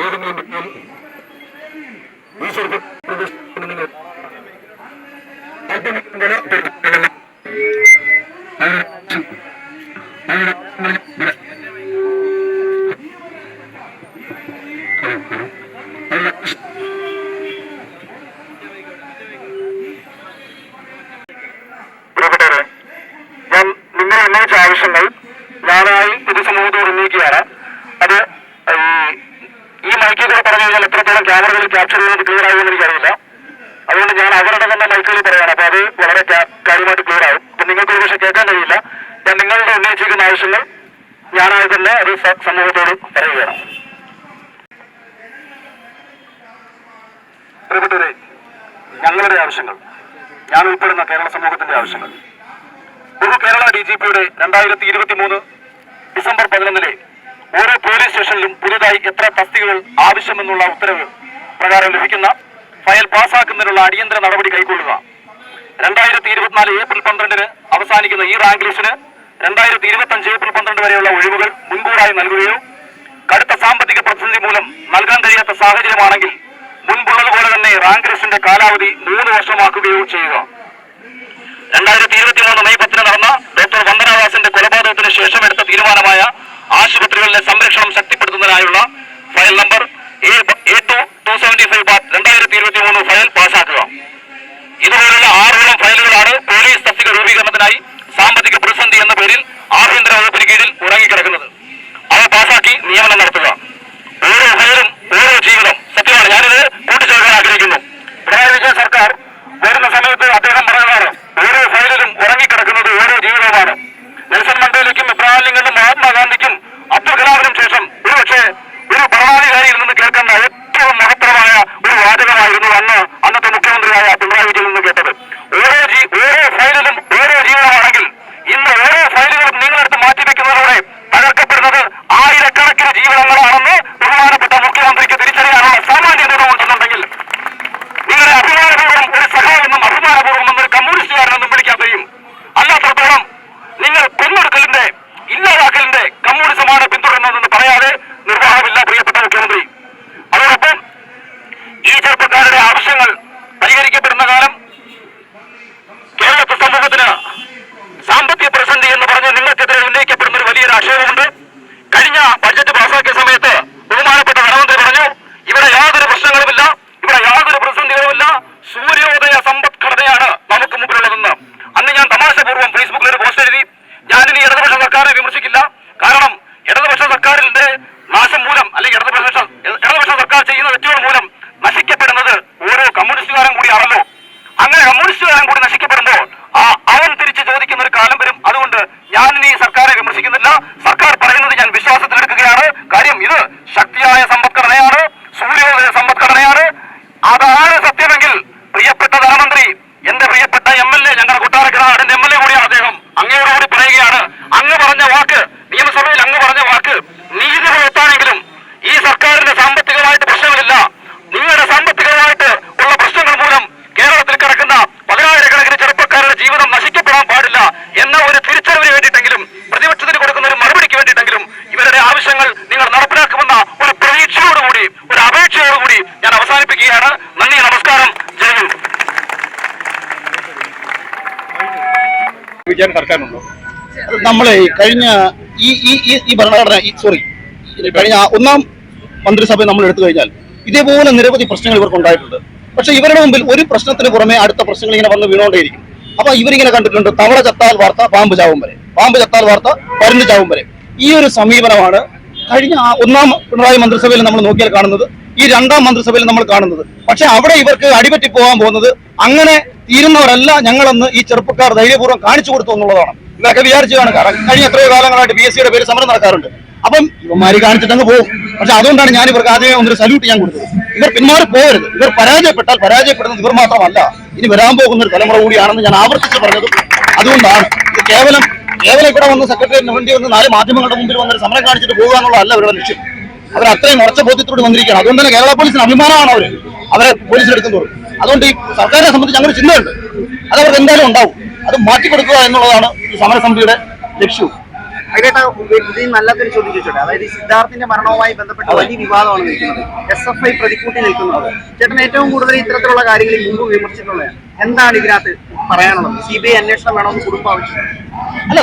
ഏതെങ്കിലും വിധത്തിൽ ഈ ചെറുപ്പ പ്രദേശത്തിന് നിങ്ങൾ അല്പം വില കൊടുക്കുന്നില്ല. അതിന് അതിന് വില പ്രിയപ്പെട്ടവരെ ഞാൻ നിങ്ങൾ ഉന്നയിച്ച ആവശ്യങ്ങൾ ഞാനായി പൊതുസമൂഹത്തോട് ഉന്നയിക്കുകയാണ്. അത് ഈ മൈക്കിൽ പറഞ്ഞു കഴിഞ്ഞാൽ എത്രത്തോളം ക്യാമറകളിൽ ക്യാപ്ചർ ചെയ്യുന്നത് ക്ലിയർ ആകുമെന്ന് എനിക്കറിയില്ല. അതുകൊണ്ട് ഞാൻ അവരുടെ തന്നെ മൈക്കിൽ പറയാണ് അപ്പൊ അത് വളരെ കാര്യമായിട്ട് ക്ലിയർ ആവും. അപ്പൊ നിങ്ങൾക്ക് ഒരു പക്ഷേ കേൾക്കാൻ കഴിയില്ല. ഞാൻ നിങ്ങളുടെ ഉന്നയിച്ചിരിക്കുന്ന ആവശ്യങ്ങൾ ഞാനായി തന്നെ അത് സമൂഹത്തോട് പറയുകയാണ്. ഞങ്ങളുടെ ആവശ്യങ്ങൾ ഞാൻ ഉൾപ്പെടുന്ന കേരള സമൂഹത്തിന്റെ ആവശ്യങ്ങൾ. ബഹു കേരള ഡി ജി പിയുടെ രണ്ടായിരത്തി ഇരുപത്തി മൂന്ന് ഡിസംബർ പതിനൊന്നിലെ ഓരോ പോലീസ് സ്റ്റേഷനിലും പുതുതായി എത്ര തസ്തികകൾ ആവശ്യമെന്നുള്ള ഉത്തരവ് പ്രകാരം ലഭിക്കുന്ന ഫയൽ പാസാക്കുന്നതിനുള്ള അടിയന്തര നടപടി കൈക്കൊള്ളുക. രണ്ടായിരത്തി ഇരുപത്തിനാല് ഏപ്രിൽ പന്ത്രണ്ടിന് അവസാനിക്കുന്ന ഈ റാങ്ക് ലിസ്റ്റിന് രണ്ടായിരത്തി ഇരുപത്തി അഞ്ച് ഏപ്രിൽ പന്ത്രണ്ട് വരെയുള്ള ഒഴിവുകൾ മുൻകൂറായി നൽകുകയോ കടുത്ത സാമ്പത്തിക പ്രതിസന്ധി മൂലം നൽകാൻ കഴിയാത്ത സാഹചര്യമാണെങ്കിൽ മുൻപുള്ളതുപോലെ തന്നെ റാങ്ക് ലിസ്റ്റിന്റെ കാലാവധി മൂന്ന് വർഷമാക്കുകയോ ചെയ്യുക. രണ്ടായിരത്തി ഇരുപത്തി മൂന്ന് മെയ് പത്തിന് നടന്ന ഡോക്ടർ വന്ദനാദാസിന്റെ കൊലപാതകത്തിന് ശേഷം എടുത്ത തീരുമാനമായ ആശുപത്രികളിലെ സംരക്ഷണം ശക്തിപ്പെടുത്തുന്നതിനായുള്ള file number A two two seventy five bar രണ്ടായിരത്തി ഇരുപത്തി മൂന്ന് ഫയൽ പാസാക്കുക. ഇതുപോലുള്ള ആറോളം ഫയലുകളാണ് പോലീസ് തസ്തിക രൂപീകരണത്തിനായി സാമ്പത്തിക പ്രതിസന്ധി എന്ന പേരിൽ ആഭ്യന്തര വകുപ്പിന് കീഴിൽ ഉറങ്ങിക്കിടക്കുന്നത്. അവ പാസാക്കി നിയമനം നടത്തുക. ഓരോ ഫയലും ഓരോ ജീവിതം സത്യമാണ് ഞാനിത് കൂട്ടിച്ചേർക്കാൻ ആഗ്രഹിക്കുന്നു. പിണറായി വിജയൻ സർക്കാർ വരുന്ന സമയത്ത് അദ്ദേഹം പറയുന്നതാണ് ഓരോ ഫയലിലും ജീവിതവുമാണ് നെൽസൺ മണ്ടേലയ്ക്കും ഇബ്രാഹിം ലിങ്കനും മഹാത്മാഗാന്ധിക്കും അബ്ദുൽ കലാമിനും ശേഷം ഒരുപക്ഷെ ഒരു ഭരണാധികാരിയിൽ നിന്ന് കേൾക്കേണ്ട ഏറ്റവും മഹത്തരമായ ഒരു വാചകമായിരുന്നു അന്ന് അന്നത്തെ മുഖ്യമന്ത്രിയായ പിണറായി വിജയൻ നിന്ന് കേട്ടത് ഓരോ ജീ- ഓരോ ഫയലിലും ഓരോ ജീവിതമാണെങ്കിൽ ഇന്ന് ഓരോ ഫയലുകളും നിങ്ങളെടുത്ത് മാറ്റിവെക്കുന്നതോടെ തകർക്കപ്പെടുന്നത് ആയിരക്കണക്കിന് ജീവിതങ്ങളാണെന്ന് ബഹുമാനപ്പെട്ട മുഖ്യമന്ത്രിക്ക് തിരിച്ചറിയാനുള്ള സാമാന്യത ഉണ്ടെന്നുണ്ടെങ്കിൽ നിങ്ങളെ അഭിമാനപൂർവം ഒരു സഖാവെന്നും അഭിമാനപൂർവം എന്നൊരു കമ്മ്യൂണിസ്റ്റുകാരനെന്നും വിളിക്കാതെയും അല്ലാത്തടത്തോളം നിങ്ങൾ കൊന്നൊടുക്കലിന്റെ ഇല്ലാതാക്കലിന്റെ കമ്മ്യൂണിസമാണ് പിന്തുടരുന്നതെന്ന് പറയാതെ നിർവാഹമില്ല പ്രിയപ്പെട്ട മുഖ്യമന്ത്രി അതോടൊപ്പം ഈ ചെറുപ്പക്കാരുടെ ആവശ്യങ്ങൾ പരിഹരിക്കപ്പെടുന്ന കാലം കേരളത്തെ സമൂഹത്തിന് സാമ്പത്തിക പ്രതിസന്ധി എന്ന് പറഞ്ഞ് നിങ്ങൾക്കെതിരെ ഉന്നയിക്കപ്പെടുന്ന ഒരു വലിയൊരു ആക്ഷേപമുണ്ട് കഴിഞ്ഞ ബഡ്ജറ്റ് പാസാക്കിയ സമയത്ത് ബഹുമാനപ്പെട്ട ധനമന്ത്രി പറഞ്ഞു ഇവിടെ യാതൊരു പ്രശ്നങ്ങളുമില്ല ഇവിടെ യാതൊരു പ്രതിസന്ധികളുമില്ല സൂര്യോദയ സമ്പദ്ഘടനയാണ് നമുക്ക് മുമ്പിലുള്ളതെന്ന് അന്ന് ഞാൻ തമാശപൂർവം ഫേസ്ബുക്കിൽ ഒരു പോസ്റ്റ് എഴുതി ഞാനിനി ഇടതുപക്ഷ സർക്കാരിനെ വിമർശിക്കില്ല കാരണം ഇടതുപക്ഷ സർക്കാരിന്റെ നാശം മൂലം അല്ലെങ്കിൽ ഇടതുപക്ഷ ഇടതുപക്ഷ സർക്കാർ ചെയ്യുന്ന തെറ്റുകൾ മൂലം നശിക്കപ്പെടുന്നത് ഓരോ കമ്മ്യൂണിസ്റ്റുകാരും കൂടിയാണല്ലോ അങ്ങനെ കമ്മ്യൂണിസ്റ്റുകാരൻ കൂടി നശിക്കപ്പെടുമ്പോൾ ആ അവൻ തിരിച്ച് ചോദിക്കുന്ന ഒരു കാലം വരും അതുകൊണ്ട് ഞാൻ ഇനി ഈ സർക്കാരെ വിമർശിക്കുന്നില്ല സർക്കാർ പറയുന്നത് ഞാൻ വിശ്വാസത്തിലെടുക്കുകയാണ് കാര്യം ഇത് ശക്തിയായ സമ്പദ്ഘടനയാണ് സൂര്യോദയ സമ്പദ്ഘടനയാണ് അതാണ് സത്യമെങ്കിൽ പ്രിയപ്പെട്ട ധനമന്ത്രി എന്റെ പ്രിയപ്പെട്ട എം എൽ എ ഞങ്ങളുടെ കൊട്ടാരക്കര നാടിന്റെ എം എൽ എ കൂടിയാണ് അദ്ദേഹം അങ്ങയോടുകൂടി പറയുകയാണ് അങ്ങ് പറഞ്ഞ വാക്ക് നിയമസഭയിൽ അങ്ങ് പറഞ്ഞ വാക്ക് നീതി പുലർത്താനെങ്കിലും ഈ സർക്കാരിന്റെ സാമ്പത്തികമായിട്ട് പ്രശ്നങ്ങളില്ല നിങ്ങളുടെ സാമ്പത്തികമായിട്ട് ഉള്ള പ്രശ്നങ്ങൾ മൂലം കേരളത്തിൽ കിടക്കുന്ന പതിനായിരക്കണക്കിന് ചെറുപ്പക്കാരുടെ ജീവിതം നശിക്കപ്പെടാൻ പാടില്ല എന്ന ഒരു തിരിച്ചറിവിന് വേണ്ടിയിട്ടെങ്കിലും പ്രതിപക്ഷത്തിന് കൊടുക്കുന്ന ഒരു മറുപടിക്ക് വേണ്ടിയിട്ടെങ്കിലും ഇവരുടെ ആവശ്യങ്ങൾ നിങ്ങൾ നടപ്പിലാക്കുമെന്ന ഒരു പ്രതീക്ഷയോടുകൂടി ഒരു അപേക്ഷയോടുകൂടി ഞാൻ അവസാനിപ്പിക്കുകയാണ് നന്ദി നമസ്കാരം ജയ് ഹിന്ദ് സർക്കാരുണ്ടോ നമ്മളെ കഴിഞ്ഞ ഈ ഈ ഈ ഭരണഘടന സോറി കഴിഞ്ഞ ഒന്നാം മന്ത്രിസഭ നമ്മൾ എടുത്തു കഴിഞ്ഞാൽ ഇതേപോലെ നിരവധി പ്രശ്നങ്ങൾ ഇവർക്ക് ഉണ്ടായിട്ടുണ്ട്. പക്ഷെ ഇവരുടെ മുമ്പിൽ ഒരു പ്രശ്നത്തിന് പുറമെ അടുത്ത പ്രശ്നങ്ങൾ ഇങ്ങനെ വന്ന് വീണോണ്ടേയിരിക്കും അപ്പൊ ഇവരിങ്ങനെ കണ്ടിട്ടുണ്ട് തവള ചത്താൽ വാർത്ത പാമ്പ് ചാവും വരെ. പാമ്പ് ചത്താൽ വാർത്ത പരുന്ന് ചാവും വരെ. ഈ ഒരു സമീപനമാണ് കഴിഞ്ഞ ഒന്നാം പിണറായി മന്ത്രിസഭയിൽ നമ്മൾ നോക്കിയാൽ കാണുന്നത്. ഈ രണ്ടാം മന്ത്രിസഭയിൽ നമ്മൾ കാണുന്നത്. പക്ഷെ അവിടെ ഇവർക്ക് അടിപറ്റി പോകാൻ പോകുന്നത് അങ്ങനെ തീരുന്നവരല്ല ഞങ്ങളെന്ന് ഈ ചെറുപ്പക്കാർ ധൈര്യപൂർവം കാണിച്ചു കൊടുത്തു എന്നുള്ളതാണ്. ഇവരൊക്കെ വിചാരിച്ചു കാരണം കഴിഞ്ഞ എത്രയോ കാലങ്ങളായിട്ട് ബി എസ് സിയുടെ പേര് സമരം നടക്കാറുണ്ട്. അപ്പം ഇവന്മാര് കാണിച്ചിട്ടങ്ങ് പോകും. പക്ഷെ അതുകൊണ്ടാണ് ഞാൻ ഇവർക്ക് ആദ്യമേ ഒന്നൊരു സല്യൂട്ട് ഞാൻ കൊടുത്തത്. ഇവർ പിന്മാറി പോകരുത്. ഇവർ പരാജയപ്പെട്ടാൽ പരാജയപ്പെടുന്നത് ഇവർ മാത്രമല്ല. ഇനി വരാൻ പോകുന്ന ഒരു തലമുറ കൂടിയാണെന്ന് ഞാൻ ആവർത്തിച്ച് പറഞ്ഞത് അതുകൊണ്ടാണ്. ഇത് കേവലം കേവലം ഇവിടെ വന്ന് സെക്രട്ടറിയേറ്റിന് വേണ്ടി വന്ന് നാല് മാധ്യമങ്ങളുടെ മുമ്പിൽ വന്നൊരു സമരം കാണിച്ചിട്ട് പോകുക എന്നുള്ളതല്ല ഇവരുടെ ലക്ഷ്യം. അവർ അത്രയും ഉറച്ച ബോധ്യത്തോട് വന്നിരിക്കുകയാണ്. അതുകൊണ്ട് തന്നെ കേരള പോലീസിന് അഭിമാനമാണ് അവർ അവരെ പോലീസിലെടുക്കുന്നത് അതുകൊണ്ട് ഈ സർക്കാരിനെ സംബന്ധിച്ച് അങ്ങനെ ചിന്തയുണ്ട്. അത് അവർക്ക് എന്തായാലും ഉണ്ടാവും. അത് മാറ്റിക്കൊടുക്കുക എന്നുള്ളതാണ് ഈ സമരസമിതിയുടെ ലക്ഷ്യവും അതിലേട്ടാ ഇതിൽ നല്ലതൊരു ചോദ്യം ചോദിച്ചോട്ടെ? അതായത് സിദ്ധാർത്ഥിന്റെ മരണവുമായി ബന്ധപ്പെട്ട് വലിയ വിവാദമാണ് നിൽക്കുന്നത്. എസ് എഫ് ഐ പ്രതിക്കൂട്ടി നിൽക്കുന്നത്. ചേട്ടൻ ഏറ്റവും കൂടുതൽ ഇത്തരത്തിലുള്ള കാര്യങ്ങളിൽ മുമ്പ് വിമർശിച്ചിട്ടുള്ളതാണ് എന്താണ് ഇതിനകത്ത് പറയാനുള്ളത്? സി ബി ഐ അന്വേഷണം വേണമെന്ന് കുടുംബം ആവശ്യപ്പെട്ടു. അല്ല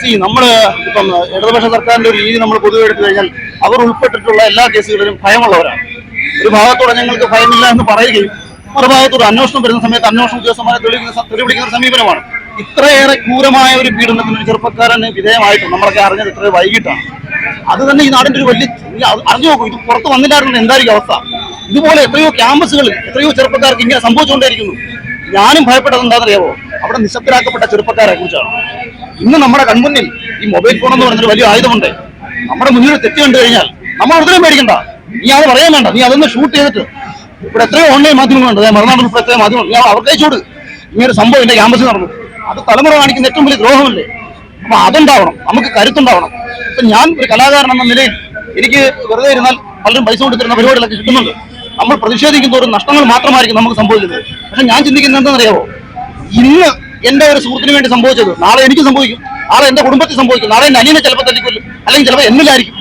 സി നമ്മൾ ഇപ്പം ഇടതുപക്ഷ സർക്കാരിന്റെ ഒരു രീതി നമ്മൾ പൊതുവെ എടുത്തു കഴിഞ്ഞാൽ അവർ ഉൾപ്പെട്ടിട്ടുള്ള എല്ലാ കേസുകളിലും ഭയമുള്ളവരാണ്. ഒരു ഭാഗത്തോടെ ഞങ്ങൾക്ക് ഭയമില്ല എന്ന് പറയുകയും ഒരു ഭാഗത്തോട് അന്വേഷണം വരുന്ന സമയത്ത് അന്വേഷണ ഉദ്യോഗസ്ഥന്മാരെ തെളിവിക്കുന്ന സമീപനമാണ്. ഇത്രയേറെ ക്രൂരമായ ഒരു പീഡനത്തിന് ഒരു ചെറുപ്പക്കാരന് വിധേയമായിട്ട് നമ്മളൊക്കെ അറിഞ്ഞത് ഇത്ര വൈകിട്ടാണ്. അത് തന്നെ ഈ നാടിന്റെ ഒരു വലിയ അറിഞ്ഞു നോക്കും ഇത് പുറത്ത് വന്നില്ലായിരുന്നു എന്തായിരിക്കും അവസ്ഥ? ഇതുപോലെ എത്രയോ ക്യാമ്പസുകളിൽ എത്രയോ ചെറുപ്പക്കാർക്ക് ഇങ്ങനെ സംഭവിച്ചുകൊണ്ടേയിരിക്കുന്നു. ഞാനും ഭയപ്പെട്ടത് എന്താണെന്നറിയാവോ? അവിടെ നിശബ്ദരാക്കപ്പെട്ട ചെറുപ്പക്കാരെ കുറിച്ചാണ്. ഇന്ന് നമ്മുടെ കൺമുന്നിൽ ഈ മൊബൈൽ ഫോൺ എന്ന് പറഞ്ഞൊരു വലിയ ആയുധമുണ്ട്. നമ്മുടെ മുന്നിൽ തെറ്റ് കണ്ടു കഴിഞ്ഞാൽ നമ്മൾ ഉടനെ പേടിക്കണ്ട. നീ അത് പറയാൻ വേണ്ട നീ അതൊന്ന് ഷൂട്ട് ചെയ്തിട്ട്. ഇവിടെ എത്രയോ ഓൺലൈൻ മാധ്യമങ്ങളുണ്ട്. മറുനാട് ഉൾപ്പെടെ എത്രയോ മാധ്യമങ്ങൾ അവർക്ക് അയച്ചോട് ഇങ്ങനെ സംഭവം എന്റെ ക്യാമ്പസിൽ നടന്നു. അത് തലമുറ കാണിക്കുന്ന ഏറ്റവും വലിയ ദ്രോഹമല്ലേ? അപ്പൊ അതുണ്ടാവണം. നമുക്ക് കരുത്തുണ്ടാവണം. അപ്പൊ ഞാൻ ഒരു കലാകാരൻ എന്ന നിലയിൽ എനിക്ക് വെറുതെ ഇരുന്നാൽ പലരും പൈസ കൊടുത്തിരുന്ന പരിപാടികളൊക്കെ കിട്ടുന്നുണ്ട് നമ്മൾ പ്രതിഷേധിക്കുന്നതോറും നഷ്ടങ്ങൾ മാത്രമായിരിക്കും നമുക്ക് സംഭവിക്കുന്നത്. പക്ഷെ ഞാൻ ചിന്തിക്കുന്നത് എന്താണെന്നറിയാവോ? ഇന്ന് എന്റെ ഒരു സുഹൃത്തിന് വേണ്ടി സംഭവിച്ചത് നാളെ എനിക്ക് സംഭവിക്കും. നാളെ എന്റെ കുടുംബത്തിൽ സംഭവിക്കും. നാളെ എന്റെ അനിയനെ ചിലപ്പോൾ തല്ലിക്കൊല്ലും. അല്ലെങ്കിൽ ചിലപ്പോൾ എന്നിലായിരിക്കും.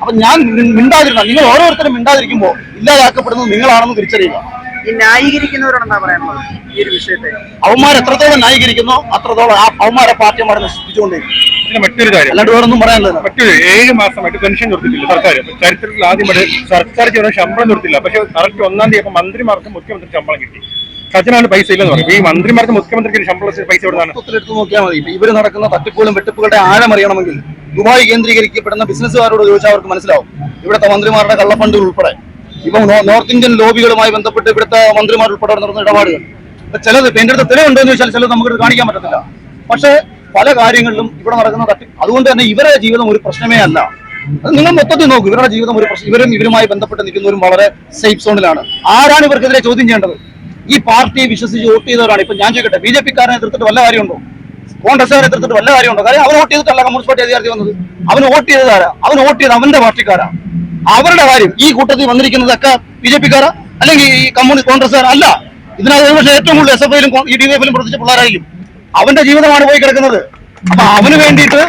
അപ്പൊ ഞാൻ മിണ്ടാതിരുന്ന നിങ്ങൾ ഓരോരുത്തരും മിണ്ടാതിരിക്കുമ്പോൾ ഇല്ലാതാക്കപ്പെടുന്നത് നിങ്ങളാണെന്ന് തിരിച്ചറിയുക. ഈ ന്യായീകരിക്കുന്നവരോട് എന്താ പറയാനുള്ളത് ഈ ഒരു വിഷയത്തെ. അവന്മാർ എത്രത്തോളം ന്യായീകരിക്കുന്നു അത്രത്തോളം ആ അവന്മാരെ പാർട്ടിമാരെ നശിപ്പിച്ചുകൊണ്ടിരിക്കും പിന്നെ മറ്റൊരു കാര്യം. അല്ലാണ്ട് വേറൊന്നും പറയാനില്ല. മറ്റൊരു ഏഴ് മാസമായിട്ട് പെൻഷൻ കൊടുത്തിട്ടില്ല സർക്കാർ ചരിത്രത്തിൽ ആദ്യമായിട്ട് സർക്കാർ ചെയ്യുന്ന ശമ്പളം കൊടുത്തില്ല പക്ഷെ കറക്റ്റ് ഒന്നാം തീയതി അപ്പൊ മന്ത്രിമാർക്ക് മുഖ്യമന്ത്രി ശമ്പളം കിട്ടി. ഖജനാണ് പൈസ ഇല്ലെന്ന് പറയും ഈ മന്ത്രിമാർക്ക് മുഖ്യമന്ത്രിക്ക് ശമ്പളം പൈസ എടുത്തു നോക്കിയാൽ മതി. ഇവർ നടക്കുന്ന തട്ടിപ്പുകളും വെട്ടിപ്പുകളുടെ ആഴം അറിയണമെങ്കിൽ ദുബായ് കേന്ദ്രീകരിക്കപ്പെടുന്ന ബിസിനസ്സുകാരോട് ചോദിച്ചാൽ അവർക്ക് മനസ്സിലാവും. ഇവിടുത്തെ മന്ത്രിമാരുടെ കള്ളഫണ്ടുകൾ ഉൾപ്പെടെ. ഇപ്പം നോർത്ത് ഇന്ത്യൻ ലോബികളുമായി ബന്ധപ്പെട്ട് ഇവിടുത്തെ മന്ത്രിമാർ ഉൾപ്പെടെ നടന്ന ഇടപാടുകൾ. ചിലത് എന്റെ അടുത്ത് തെളിവുണ്ടോ എന്ന് ചോദിച്ചാൽ ചിലത് നമുക്ക് കാണിക്കാൻ പറ്റത്തില്ല. പക്ഷേ പല കാര്യങ്ങളിലും ഇവിടെ നടക്കുന്ന തട്ടി അതുകൊണ്ട് തന്നെ ഇവരെ ജീവിതം ഒരു പ്രശ്നമേ അല്ല. നിങ്ങൾ മൊത്തത്തിൽ നോക്കും. ഇവരുടെ ജീവിതം ഒരു പ്രശ്നം ഇവരും ഇവരുമായി ബന്ധപ്പെട്ട് നിൽക്കുന്നവരും വളരെ സേഫ് സോണിലാണ് ആരാണ് ഇവർക്കെതിരെ ചോദ്യം ചെയ്യേണ്ടത്? ഈ പാർട്ടിയെ വിശ്വസിച്ച് വോട്ട് ചെയ്തവരാണ്. ഇപ്പൊ ഞാൻ ചോദിക്കട്ടെ ബി ജെ പിക്കാരനെ എതിർത്തിട്ട് വല്ല കാര്യമുണ്ടോ? കോൺഗ്രസ്സുകാരെ എതിർത്തിട്ട് വല്ല കാര്യമുണ്ടോ? കാര്യം അവൻ വോട്ട് ചെയ്തിട്ടല്ല കമ്മ്യൂണിസ്റ്റ് പാർട്ടി അധികാരത്തിൽ വന്നത്. അവന് വോട്ട് ചെയ്തതാരാ അവൻ വോട്ട് ചെയ്ത് അവന്റെ പാർട്ടിക്കാരാ. അവരുടെ കാര്യം ഈ കൂട്ടത്തിൽ വന്നിരിക്കുന്നതൊക്കെ ബി ജെ പിക്കാരാ? അല്ലെങ്കിൽ ഈ കമ്മ്യൂണിസ്റ്റ് കോൺഗ്രസ്സുകാർ അല്ല. ഇതിനകത്ത് ഒരുപക്ഷെ ഏറ്റവും കൂടുതൽ എസ് എഫ് ഐയിലും ഈ ഡി എഫിലും പ്രവർത്തിച്ച പിള്ളേരായിരിക്കും. അവന്റെ ജീവിതമാണ് പോയി കിടക്കുന്നത്. അപ്പൊ അവന് വേണ്ടിയിട്ട്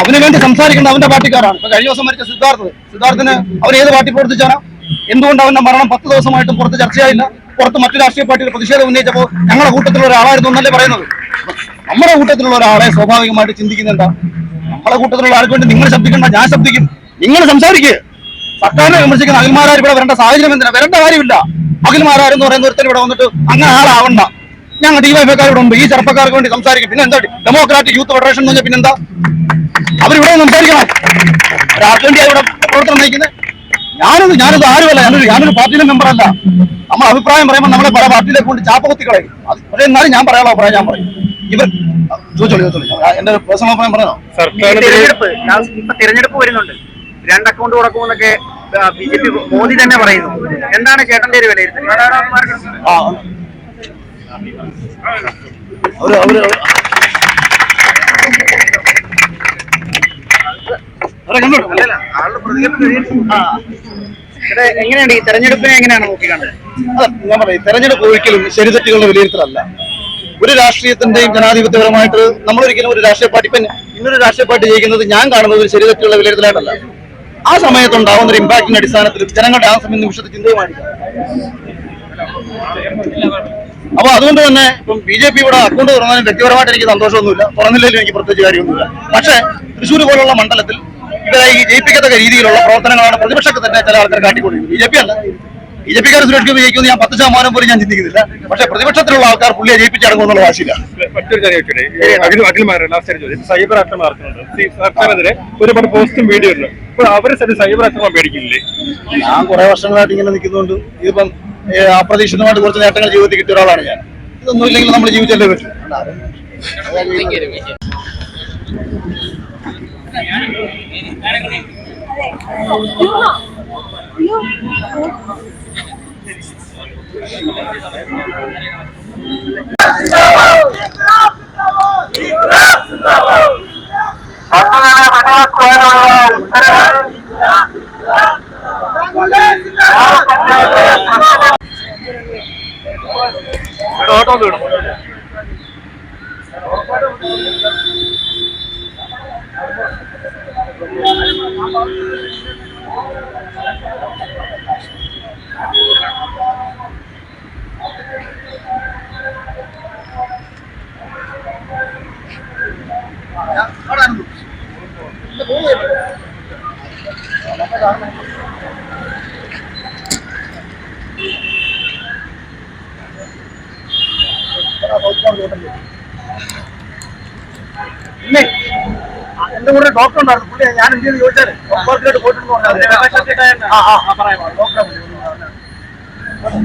അവന് വേണ്ടി സംസാരിക്കുന്നത് അവന്റെ പാർട്ടിക്കാരാണ്. ഇപ്പൊ കഴിഞ്ഞ ദിവസം മരിച്ച സിദ്ധാർത്ഥ്. സിദ്ധാർത്ഥിന് അവൻ ഏത് പാർട്ടി പ്രവർത്തിച്ചാണ് എന്തുകൊണ്ട് അവന്റെ മരണം പത്ത് ദിവസമായിട്ടും പുറത്ത് ചർച്ചയായില്ല. പുറത്ത് മറ്റു രാഷ്ട്രീയ പാർട്ടികൾ പ്രതിഷേധം ഉന്നയിച്ചപ്പോൾ ഞങ്ങളുടെ കൂട്ടത്തിലുള്ള ഒരാളായിരുന്നു എന്നല്ലേ പറയുന്നത്. നമ്മുടെ കൂട്ടത്തിലുള്ള ഒരാളെ സ്വാഭാവികമായിട്ട് ചിന്തിക്കുന്നുണ്ടാ നമ്മളെ കൂട്ടത്തിലുള്ള ആൾക്ക് വേണ്ടി നിങ്ങൾ ശബ്ദിക്കണ്ട ഞാൻ ശബ്ദിക്കും. നിങ്ങൾ സംസാരിക്കുക സർക്കാരിനെ വിമർശിക്കുന്ന അഖിൽമാരാർ ഇവിടെ വരേണ്ട സാഹചര്യം എന്തിനാ? വരേണ്ട കാര്യമില്ല. അഖിൽമാരാരെന്ന് പറയുന്ന ഒരുത്തൻ ഇവിടെ വന്നിട്ട് അങ്ങനെ ആളാവണ്ട. ഞങ്ങൾ ഡിവൈഫൈക്കാർ ഇവിടെ ഉണ്ട്. ഈ ചെറുപ്പക്കാർക്ക് വേണ്ടി സംസാരിക്കും. പിന്നെ എന്താ ഡെമോക്രാറ്റിക് യൂത്ത് ഫെഡറേഷൻ എന്ന് പറഞ്ഞാൽ പിന്നെന്താ അവരിവിടെ സംസാരിക്കണം. ഒരാൾക്ക് വേണ്ടി ഇവിടെ പ്രവർത്തനം നയിക്കുന്നത്. ഞാനത് ഞാനത് ആരുമല്ല. ഞാനൊരു ഞാനൊരു പാർട്ടിയിലെ മെമ്പർ അല്ല നമ്മൾ അഭിപ്രായം പറയുമ്പോൾ നമ്മളെ പല പാർട്ടിയിലേക്ക് കൊണ്ട് ചാപ്പ കുത്തി കളയും. പക്ഷേ എന്നാലും ഞാൻ പറയാനുള്ള അഭിപ്രായം ഞാൻ പറയും. ഇവർ ചോദിച്ചോളൂ ചോദിച്ചോളൂ. എന്റെ പേഴ്സണൽ അഭിപ്രായം പറയണോ തിരഞ്ഞെടുപ്പ് വരുന്നുണ്ട്. രണ്ട് അക്കൗണ്ട് കൊടുക്കുമെന്നൊക്കെ ബി ജെ പി മോദി തന്നെ പറയുന്നു. എന്താണ് ചേട്ടന്റെ ഒരു വിലയിരുത്തൽ? എങ്ങനെയാണ് ഈ തെരഞ്ഞെടുപ്പിനെ എങ്ങനെയാണ് നോക്കിക്കാണുന്നത്? അതെ, ഞാൻ പറയും തെരഞ്ഞെടുപ്പ് ഒരിക്കലും ശരി തെറ്റുകളുടെ വിലയിരുത്തലല്ല. ഒരു രാഷ്ട്രീയത്തിന്റെയും ജനാധിപത്യപരമായിട്ട് നമ്മളൊരിക്കലും ഒരു രാഷ്ട്രീയ പാർട്ടി ഇപ്പൊ ഇന്നൊരു രാഷ്ട്രീയ പാർട്ടി ജയിക്കുന്നത് ഞാൻ കാണുന്നത് ഒരു ശരി തെറ്റുള്ള വിലയിരുത്തലായിട്ടല്ല. ആ സമയത്ത് ഉണ്ടാവുന്ന ഒരു ഇമ്പാക്ടിന്റെ അടിസ്ഥാനത്തിൽ ജനങ്ങളുടെ ആ സമയം നിമിഷത്തെ ചിന്തയുമായിരിക്കും അപ്പൊ അതുകൊണ്ട് തന്നെ ഇപ്പം ബി ജെ പി ഇവിടെ അക്കൗണ്ട് തുറന്നാലും വ്യക്തിപരമായിട്ട് എനിക്ക് സന്തോഷമൊന്നുമില്ല. തുറന്നില്ലെങ്കിലും എനിക്ക് പ്രത്യേകിച്ച് കാര്യമൊന്നുമില്ല. പക്ഷേ തൃശ്ശൂർ പോലുള്ള മണ്ഡലത്തിൽ ഇവരെ ഈ ജയിപ്പിക്കത്തക്ക രീതിയിലുള്ള പ്രവർത്തനങ്ങളാണ് പ്രതിപക്ഷത്തെ തന്നെ ചില ആൾക്കാർ കാട്ടിക്കൊണ്ടിരിക്കുന്നത്. ബി ജെ പി അല്ല. ബി ജെ പിക്കാർ സുരേഷ് ഗോപി ജയിക്കുമെന്ന് ഞാൻ പത്ത് ശതമാനം പോലും ഞാൻ ചിന്തിക്കുന്നില്ല. പക്ഷേ പ്രതിപക്ഷത്തിലുള്ള ആൾക്കാർ പുള്ളിയെ ജയിപ്പിച്ചടങ്ങുമെന്നുള്ള വാശിയില്ല. മറ്റൊരു ചോദ്യം സൈബർ ആക്രമണം ഒരുപാട് പോസ്റ്റും വീഡിയോ ഉണ്ട് അപ്പോൾ അവർ സൈബർ ആക്രമണം പേടിക്കില്ലേ? ഞാൻ കുറെ വർഷങ്ങളായിട്ട് ഇങ്ങനെ നിൽക്കുന്നുണ്ട്. ഇതിപ്പം അപ്രതീക്ഷിതമായിട്ട് കുറച്ച് നേട്ടങ്ങൾ ജീവിതത്തിൽ കിട്ടിയ ഒരാളാണ് ഞാൻ. ഇതൊന്നും ഇല്ലെങ്കിൽ നമ്മൾ ജീവിച്ചല്ലേ പറ്റൂ. പിന്നെ ആ, എന്റെ കൂടെ ഡോക്ടർ ഉണ്ടായിരുന്നു പുള്ളി ഞാൻ എന്ത് ചോദിച്ചാൽ ഡോക്ടറിലോട്ട് പോയിട്ടുണ്ടോ ഡോക്ടറെ Yeah.